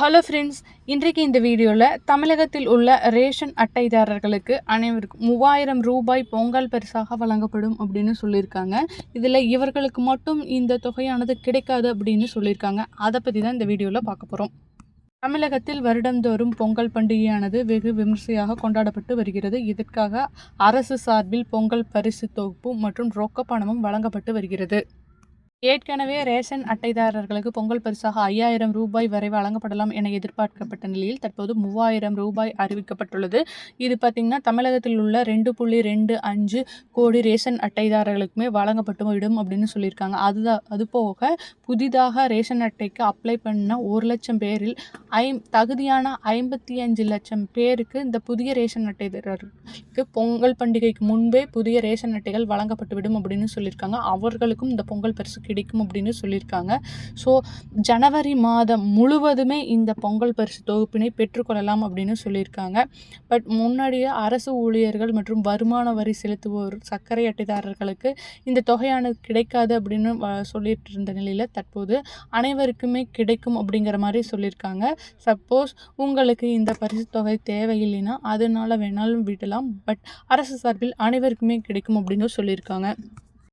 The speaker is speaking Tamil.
ஹலோ ஃப்ரெண்ட்ஸ் இன்றைக்கு இந்த வீடியோவில் தமிழகத்தில் உள்ள ரேஷன் அட்டைதாரர்களுக்கு அனைவருக்கும் மூவாயிரம் ரூபாய் பொங்கல் பரிசாக வழங்கப்படும் அப்படின்னு சொல்லியிருக்காங்க. இதில் இவர்களுக்கு மட்டும் இந்த தொகையானது கிடைக்காது அப்படின்னு சொல்லியிருக்காங்க. அதை பற்றி தான் இந்த வீடியோவில் பார்க்க போகிறோம் தமிழகத்தில் வருடந்தோறும் பொங்கல் பண்டிகையானது வெகு விமர்சையாக கொண்டாடப்பட்டு வருகிறது. இதற்காக அரசு சார்பில் பொங்கல் பரிசு தொகுப்பு மற்றும் ரொக்க பணமும் வழங்கப்பட்டு வருகிறது. ஏற்கனவே ரேஷன் அட்டைதாரர்களுக்கு பொங்கல் பரிசாக ஐயாயிரம் ரூபாய் வரை வழங்கப்படலாம் என எதிர்பார்க்கப்பட்ட நிலையில் தற்போது மூவாயிரம் ரூபாய் அறிவிக்கப்பட்டுள்ளது. இது பார்த்திங்கன்னா தமிழகத்தில் உள்ள ரெண்டு புள்ளி ரெண்டு அஞ்சு கோடி ரேஷன் அட்டைதாரர்களுக்குமே வழங்கப்பட்டு விடும் அப்படின்னு சொல்லியிருக்காங்க. அதுதான் அது போக புதிதாக ரேஷன் அட்டைக்கு அப்ளை பண்ண ஒரு லட்சம் பேரில் ஐ தகுதியான ஐம்பத்தி அஞ்சு லட்சம் பேருக்கு இந்த புதிய ரேஷன் அட்டைதாரர்களுக்கு பொங்கல் பண்டிகைக்கு முன்பே புதிய ரேஷன் அட்டைகள் வழங்கப்பட்டுவிடும் அப்படின்னு சொல்லியிருக்காங்க. அவர்களுக்கும் இந்த பொங்கல் பரிசு கிடைக்கும் அப்படின்னு சொல்லியிருக்காங்க. ஸோ ஜனவரி மாதம் முழுவதுமே இந்த பொங்கல் பரிசு தொகுப்பினை பெற்றுக்கொள்ளலாம் அப்படின்னு சொல்லியிருக்காங்க. பட் முன்னாடியே அரசு ஊழியர்கள் மற்றும் வருமான வரி செலுத்துவோர் சர்க்கரை அட்டைதாரர்களுக்கு இந்த தொகையானது கிடைக்காது அப்படின்னு சொல்லிட்டு இருந்த நிலையில் தற்போது அனைவருக்குமே கிடைக்கும் அப்படிங்கிற மாதிரி சொல்லியிருக்காங்க. சப்போஸ் உங்களுக்கு இந்த பரிசு தொகை தேவையில்லைன்னா அதனால் வேணாலும் விடலாம். பட் அரசு சார்பில் அனைவருக்குமே கிடைக்கும் அப்படின்னு சொல்லியிருக்காங்க.